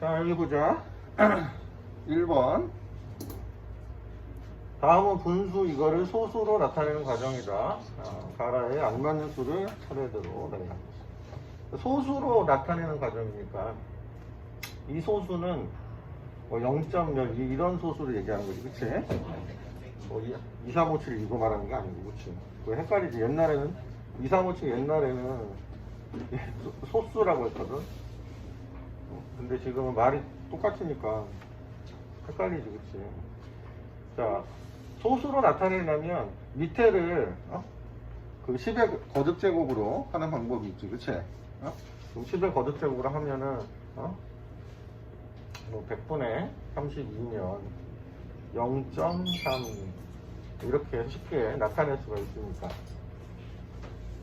자, 여기 보자. 1번. 다음은 분수 이거를 소수로 나타내는 과정이다. 어, 가라에 알맞는 수를 차례대로 내야 소수로 나타내는 과정이니까 이 소수는 뭐 0.몇 이런 소수를 얘기하는 거지, 그치? 뭐 2, 3, 5, 7 이거 말하는 게 아니고, 그치? 그 헷갈리지. 옛날에는 2, 3, 5, 7 옛날에는 소- 소수라고 했거든. 어, 근데 지금은 말이 똑같으니까 헷갈리지, 그치? 자, 소수로 나타내려면 밑에를 어? 그 10의 거듭 제곱으로 하는 방법이 있지, 그치? 어? 그럼 10의 거듭 제곱으로 하면은 어? 뭐 100분의 32면 0.3 이렇게 쉽게 나타낼 수가 있으니까.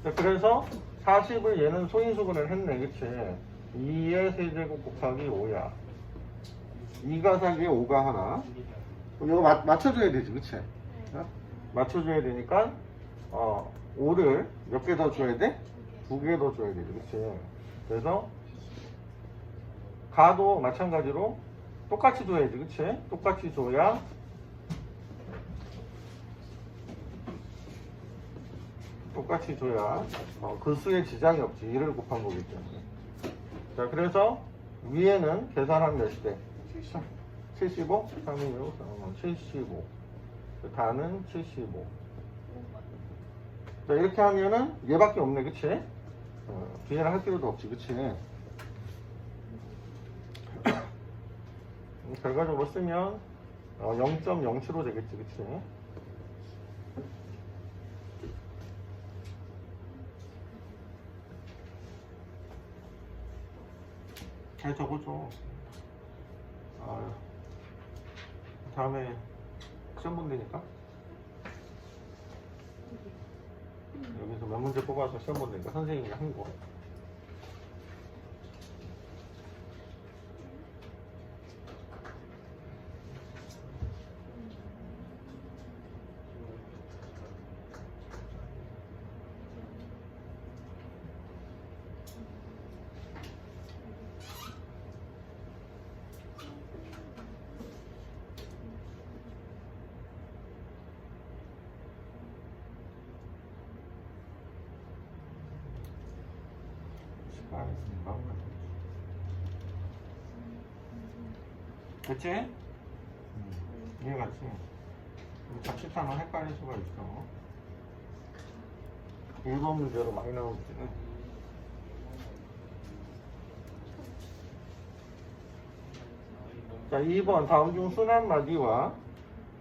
자, 그래서 40을 얘는 소인수분을 했네, 그치? 2의 세제곱 곱하기 5야. 2가 4개, 5가 하나. 그럼 이거 맞, 맞춰줘야 되지, 그치? 어? 맞춰줘야 되니까, 어, 5를 몇 개 더 줘야 돼? 두 개 더 줘야 되지, 그치? 그래서, 가도 마찬가지로 똑같이 줘야지, 그치? 똑같이 줘야, 똑같이 줘야, 어, 그 수에 지장이 없지. 1을 곱한 거기 때문에. 자, 그래서, 위에는 계산하면 몇 대? 75? 3, 2, 6, 75. 다는 75. 자, 이렇게 하면은 얘밖에 없네, 그치? 어, 뒤에는 할 필요도 없지, 그치? 음, 결과적으로 쓰면 어, 0.07로 되겠지, 그치? 잘 적어줘. 아, 다음에 시험 본다니까? 여기서 몇 문제 뽑아서 시험 본다니까 선생님이 한 거. 가네. 됐지? 음, 이해갔지? 자칫하면 헷갈릴 수가 있어. 1번 문제로 많이 나오지. 자, 2번 다음 중 순환 마디와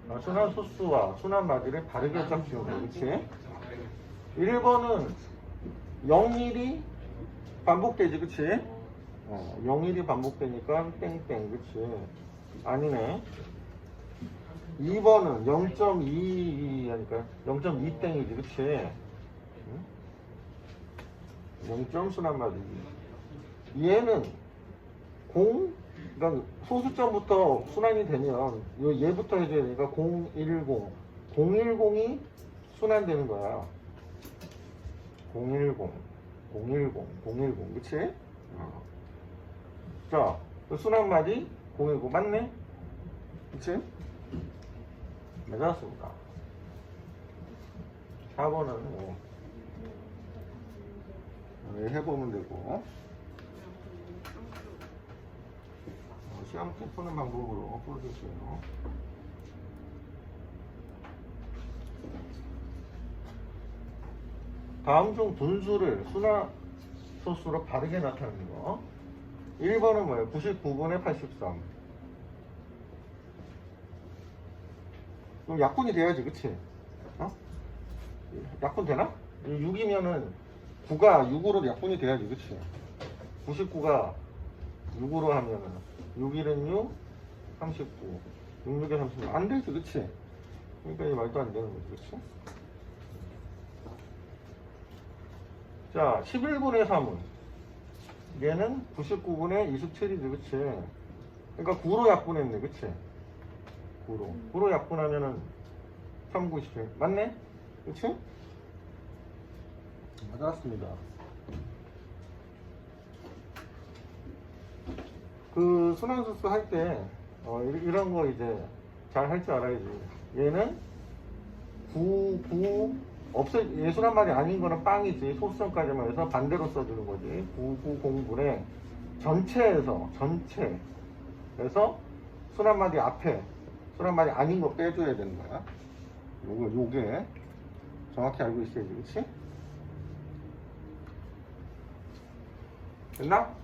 어, 순환 소수와 순환 마디를 바르게 짝지우고 그렇지? 1번은 0일이 반복되지 그치? 어, 0일이 반복되니까 땡땡 그치? 아니네 2번은 0.2 하니까 0.2 땡이지 그치? 응? 0점 순환 마디 얘는 0 그러니까 소수점부터 순환이 되면 요 얘부터 해줘야 되니까 010 010이 순환되는 거야 010 010 010 그치? 어. 자, 그 순환마디 010 맞네? 그치? 맞았습니다 4번은 뭐 네, 해보면 되고 어, 시험 때 푸는 방법으로 풀어주세요 다음 중 분수를 순화 소수로 바르게 나타내는 거. 1번은 뭐예요? 99분의 83. 그럼 약분이 돼야지, 그치? 어? 약분 되나? 6이면은 9가 6으로 약분이 돼야지, 그치? 99가 6으로 하면은 6, 1은 6, 39. 6, 6에 36. 안 되지, 그치? 그러니까 이 말도 안 되는 거지, 그치? 자, 11분의 3은 얘는 99분의 27이지, 그치? 그러니까 9로 약분했네, 그치? 9로. 9로 약분하면은 3, 9, 17. 맞네? 그치? 맞았습니다. 그 순환수수 할때 어, 이- 이런 거 이제 잘 할 줄 알아야지. 얘는 구, 구, 없어, 예술한 말이 아닌 거는 빵이지. 소수점까지만 해서 반대로 써주는 거지. 구, 구, 공분의 전체에서, 전체에서 순한 말이 앞에, 순한 말이 아닌 거 빼줘야 되는 거야. 요거, 요게 정확히 알고 있어야지. 그치? 됐나?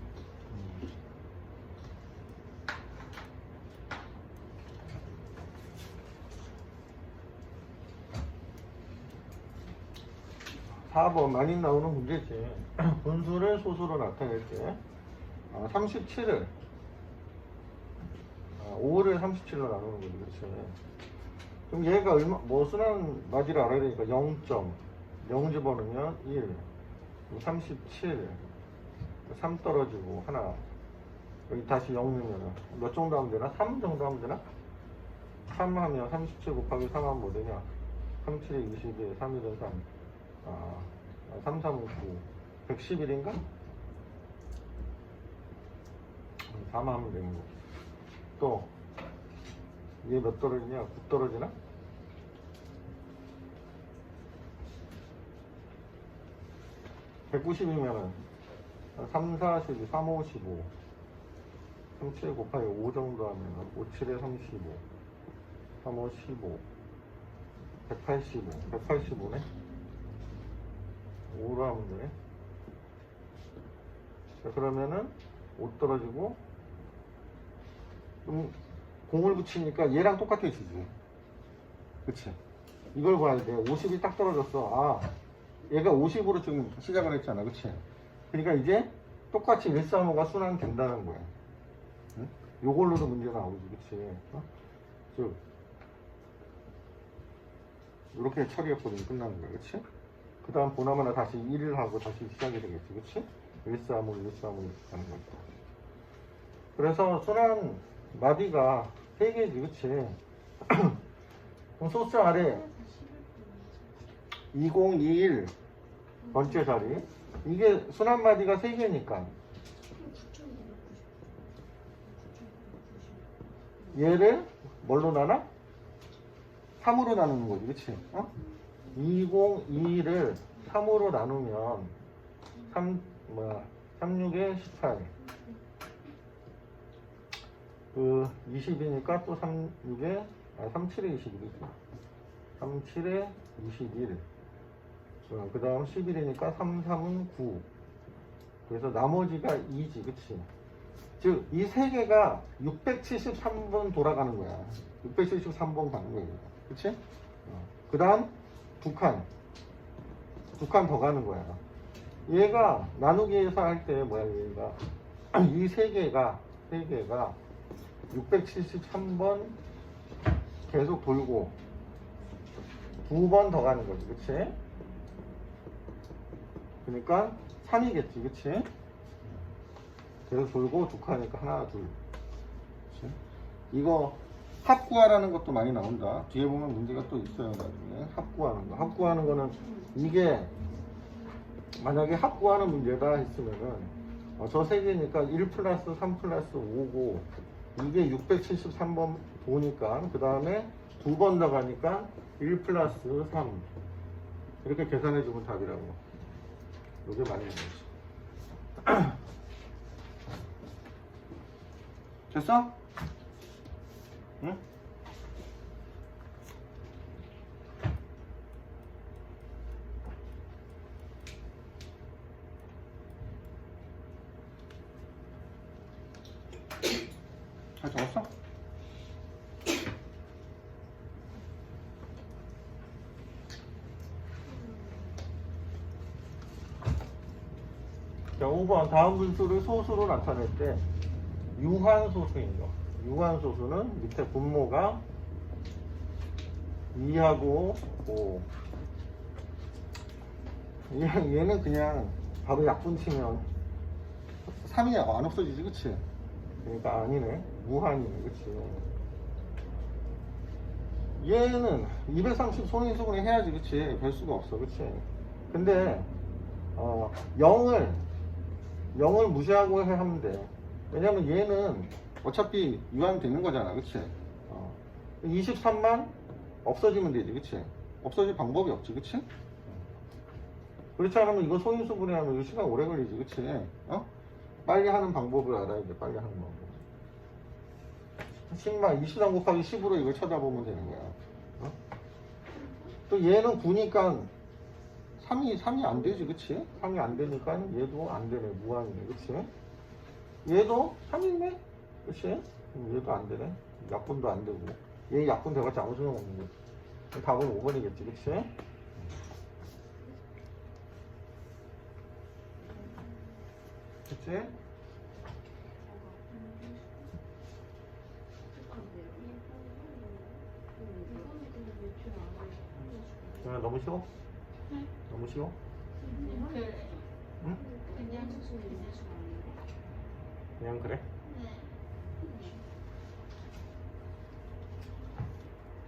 4번 많이 나오는 문제지. 분수를 소수로 나타낼 때 아, 37을 아, 5를 37로 나누는 거지, 그렇지? 그럼 얘가 얼마 뭐 순한 마디를 알아야 되니까 0. 0 집어넣으면 1, 37, 3 떨어지고 하나. 여기 다시 0 넣으면 몇 정도 하면 되나? 3 정도 하면 되나? 3 하면 37 곱하기 3 하면 뭐 되냐? 37에 22, 3일은 3. 아, 3, 3, 9. 111인가? 4만 하면 되는 거. 또, 얘몇 떨어지냐? 9 떨어지나? (190이면은) 3, 4, 12, 3, 5, 15 37 곱하기 5 정도 하면은 5, 7에 35 3, 5, 15 185 185네 5로 하면 되네. 자, 그러면은 5 떨어지고, 그럼 공을 붙이니까 얘랑 똑같아지지. 그치? 이걸 봐야 돼. 50이 딱 떨어졌어. 아, 얘가 50으로 지금 시작을 했잖아. 그치? 그러니까 이제 똑같이 1, 3, 5가 순환 된다는 거야. 응? 요걸로도 문제 나오지. 그치? 어? 즉, 이렇게 처리했거든 끝나는 거야. 그치? 그 다음 보나마나 다시 1을 하고 다시 시작이 되겠지, 그치? 1, 3, 5, 1, 3, 5 이렇게 가는 거지. 그래서 순환 마디가 3개지, 그치? 그럼 소스 아래 2021 번째 자리. 이게 순환 마디가 3개니까 얘를 뭘로 나눠? 3으로 나누는 거지, 그치? 어? 202를 3으로 나누면 3 뭐야 36에 18. 그 20이니까 또 36에 아 37에 21이지. 37에 21. 어, 그 다음 11이니까 3, 3은 9. 그래서 나머지가 2지, 그치? 즉, 이 세 개가 673번 돌아가는 거야. 673번 가는 거예요. 그치? 그 다음, 두 칸 더 가는 거야. 얘가 나누기에서 할 때 뭐야, 얘가. 이 세 개가, 세 개가 673번 계속 돌고 두 번 더 가는 거지, 그치? 그러니까 3이겠지, 그치? 계속 돌고 두 칸이니까 하나, 둘. 그치? 이거 합구하라는 것도 많이 나온다. 뒤에 보면 문제가 또 있어요, 나중에. 합구하는 거. 합구하는 거는 이게 만약에 합구하는 문제다 했으면은 어, 저 세 개니까 1 플러스 3 플러스 5고 이게 673번 도니까 그 다음에 두 번 더 가니까 1 플러스 3 이렇게 계산해 주면 답이라고. 이게 많이 나오지. 됐어? 응? 잘 적었어? 자, 5번 다음 분수를 소수로 나타낼 때 유한 소수인 거. 유한소수는 밑에 분모가 2하고 5. 얘, 얘는 그냥 바로 약분 치면 3이 안 없어지지, 그치? 그러니까 아니네. 무한이네, 그치? 얘는 230 손인수분해 해야지, 그치? 별 수가 없어, 그치? 근데, 어, 0을, 0을 무시하고 해 하면 돼. 왜냐면 얘는 어차피 유한이 되는 거잖아, 그치? 어. 23만 없어지면 되지, 그치? 없어질 방법이 없지, 그치? 그렇지 않으면 이거 소인수 분해하면 이거 시간 오래 걸리지, 그치? 어? 빨리 하는 방법을 알아야 돼, 빨리 하는 방법. 10만, 23 곱하기 10으로 이걸 찾아보면 되는 거야. 어? 또 얘는 9니까 3이, 3이 안 되지, 그치? 3이 안 되니까 얘도 안 되네, 무한이네, 그치? 얘도 3이네? 그치? 얘도 안 되네. 약분도 안 되고. 얘 약분 돼봤자 아무 소용 없는 거지. 답은 5번이겠지, 그치? 그치? 그냥 너무 쉬워? 너무 쉬워? 응? 그냥 그래?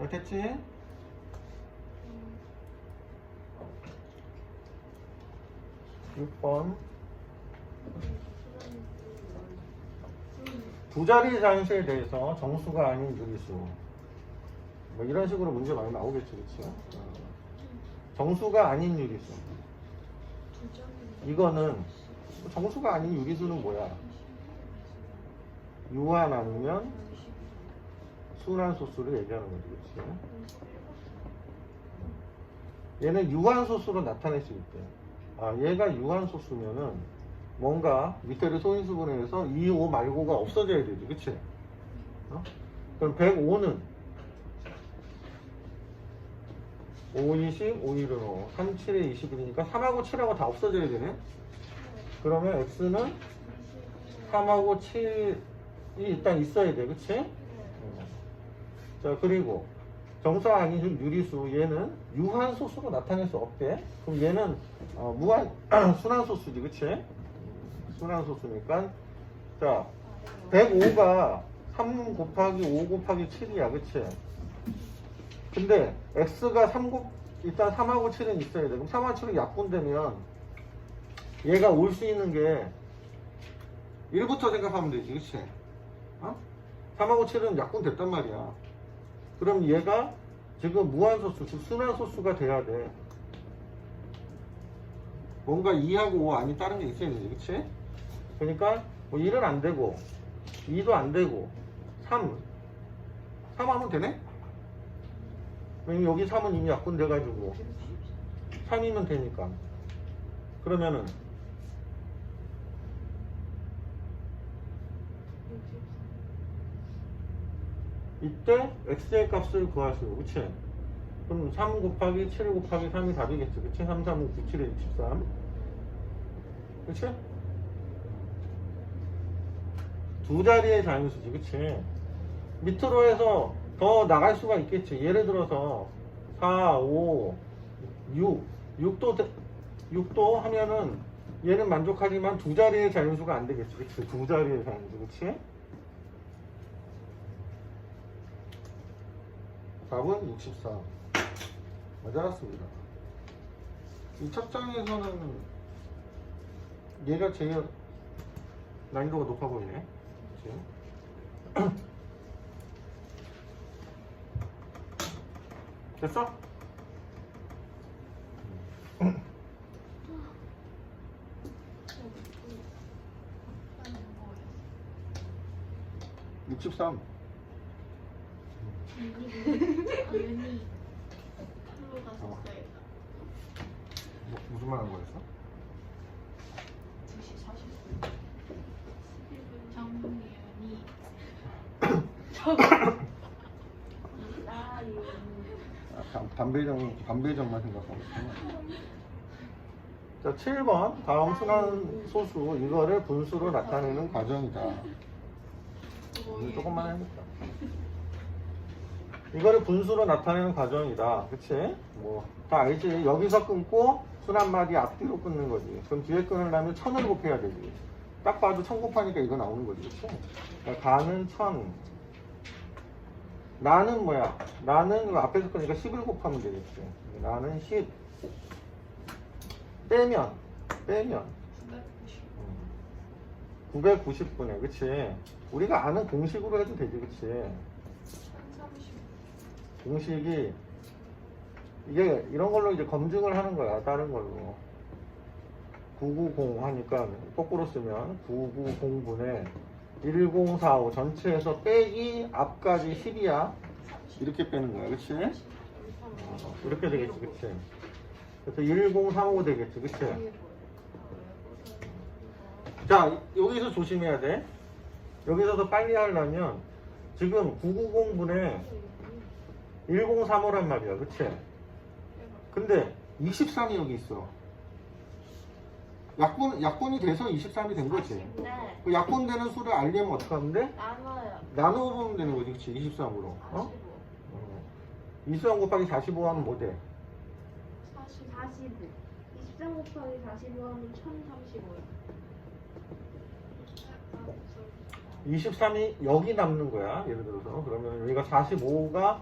어, 됐지? 육번 두 자리 잔수에 대해서 정수가 아닌 유리수 뭐 이런 식으로 문제 많이 나오겠지 그치? 어. 정수가 아닌 유리수 이거는 정수가 아닌 유리수는 뭐야? 유한 아니면 순환 소수를 얘기하는 거지 그치? 얘는 유한소수로 나타낼 수 있대 아 얘가 유한소수면은 뭔가 밑에를 소인수분해해서 2, 5 말고가 없어져야 되지 그치? 어? 그럼 105는 5, 20, 5, 1은 5, 3, 7에 20이니까 3하고 7하고 다 없어져야 되네? 그러면 X는 3하고 7이 일단 있어야 돼, 그치? 어. 자, 그리고 정사 아닌 유리수, 얘는 유한소수로 나타낼 수 없대. 그럼 얘는 어, 무한, 순환소수지, 그치? 순환소수니까. 자, 105가 3 곱하기 5 곱하기 7이야, 그치? 근데 x가 3 곱, 일단 3하고 7은 있어야 돼. 그럼 3하고 7은 약분되면 얘가 올 수 있는 게 1부터 생각하면 되지, 그치? 어? 3하고 7은 약분됐단 말이야. 그럼 얘가 지금 무한소수, 즉 순환소수가 돼야 돼. 뭔가 2하고 5 아니 다른 게 있어야 되지, 그치? 그러니까 뭐 1은 안 되고 2도 안 되고 3 3 하면 되네? 여기 3은 이미 약분돼가지고 3이면 되니까 그러면은 이때 x의 값을 구하시오 그치? 그럼 3 곱하기 7 곱하기 3이 답이겠지 그치? 3, 3, 5, 9, 7에 63 그치? 두 자리의 자연수지 그치? 밑으로 해서 더 나갈 수가 있겠지 예를 들어서 4, 5, 6 6도 6도 하면은 얘는 만족하지만 두 자리의 자연수가 안 되겠지 그치? 두 자리의 자연수 그치? 답은 64 맞았습니다. 이첫 장에서는 얘가 제일 난이도가 높아 보이네. 그치? (63) 당연히 풀로 가서 어. 써야겠다. 뭐, 무슨 말 한 거였어? 2시 40분. 정문이연이 아, 담- 담배정, 담배정만 생각하고 있구나. 자, 7번. 다음 순환 소수. 이거를 분수로 나타내는 과정이다. 이거 조금만 해야겠다. 이거를 분수로 나타내는 과정이다. 그치? 뭐, 다 알지? 여기서 끊고 순환마디 앞뒤로 끊는 거지. 그럼 뒤에 끊으려면 천을 곱해야 되지. 딱 봐도 천 곱하니까 이거 나오는 거지. 그치? 그러니까 가는 천. 나는 뭐야? 나는 앞에서 거니까 10을 곱하면 되겠지. 나는 10. 빼면, 빼면. 990. 음. 990분의 그치? 우리가 아는 공식으로 해도 되지 그치? 30. 공식이 이게 이런 걸로 이제 검증을 하는 거야 다른 걸로 990 하니까 거꾸로 쓰면 990분의 1045 전체에서 빼기 앞까지 10이야 이렇게 빼는 거야 그치? 어, 이렇게 되겠지 그치? 그래서 1035 되겠지 그치? 자 여기서 조심해야 돼 여기서 더 빨리 하려면 지금 990분의 1035란 말이야 그치? 근데 23이 여기 있어 약분, 약분이 돼서 23이 된 거지 네. 그 약분되는 수를 알려면 어떻게 돼? 나눠요. 나누어 보면 되는 거지 그치 23으로 어? 45. 23 곱하기 45 하면 뭐 돼? 40. 45. 23 곱하기 45 하면 1035요. 23이 여기 남는 거야 예를 들어서 그러면 여기가 45가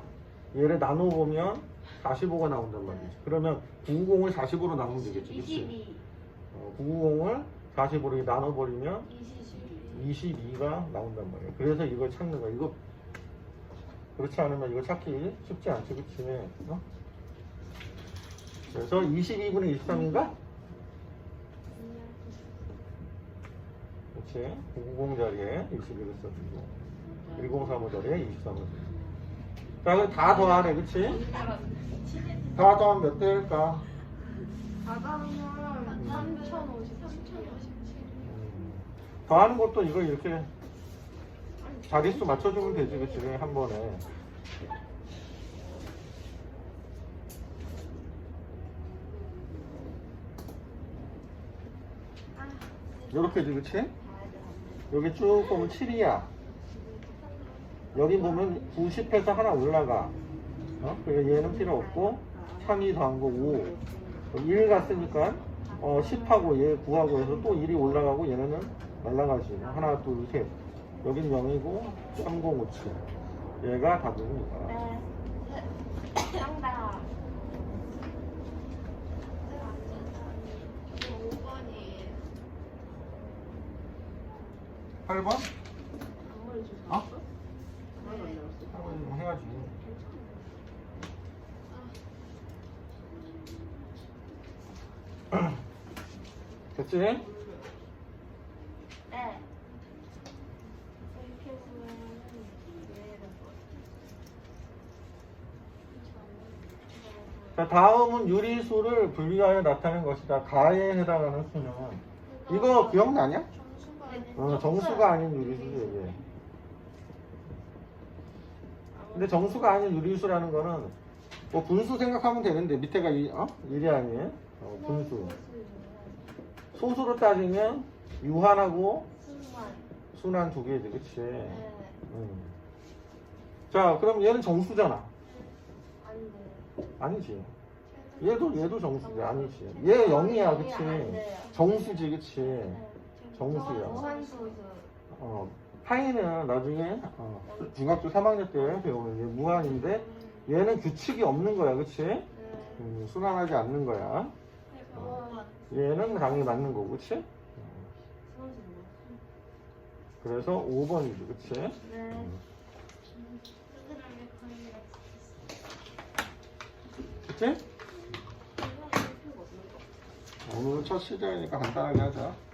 얘를 나누어 보면 45가 나온단 말이지 그러면 990을 45로 나누면 되겠지 그치? 22. 어, 990을 45로 나눠 버리면 22. 22가 나온단 말이에요. 그래서 이걸 찾는 거야. 이거 그렇지 않으면 이거 찾기 쉽지 않지, 그치? 어? 그래서 22분의 23인가? 그렇지. 990 자리에 21을 써주고 1035 자리에 23을 써주고 자, 그럼 다 더하래, 그치? 다 더하면 몇 대일까? 3050. 3057. 음, 더하는 것도 이거 이렇게 자릿수 맞춰주면 되지, 그치? 한 번에. 요렇게지, 그치? 여기 쭉 보면 7이야. 여기 보면 90에서 하나 올라가. 어? 그러니까 얘는 필요 없고, 3이 더한 거 5. 1 갔으니까, 어, 10하고 얘 9하고 해서 또 1이 올라가고 얘네는 날라가지. 하나, 둘, 셋. 여긴 0이고, 3057. 얘가 답입니다. 네. 정답. 5번이에요. 8번? 아무리 주세요. 어? 네. 8번 해야지. 네. 이렇게 자, 다음은 유리수를 분리하여 나타낸 것이다. 가에 해당하는 수는. 이거 기억나냐? 정수가 네. 아닌 어, 정수가 아닌 유리수지, 이게. 근데 정수가 아닌 유리수라는 거는 뭐 분수 생각하면 되는데 밑에가 이, 어? 일이 아니에요? 어, 분수. 소수로 따지면 유한하고 순만. 순한 두 개지, 그치? 네. 음. 자, 그럼 얘는 정수잖아. 안 돼. 아니지. 얘도, 얘도 정수지. 아니지. 얘 0이야, 안 그치? 돼요. 정수지, 그치? 네. 정수야. 무한소수. 어, 파이는 나중에 어, 중학교 3학년 때 배우는 얘 무한인데 얘는 규칙이 없는 거야, 그치? 네. 음, 순환하지 않는 거야. 어. 얘는 당연히 맞는 거고, 그치? 그래서 5번이지, 그치? 네. 그치? 오늘은 첫 시작이니까 간단하게 하자.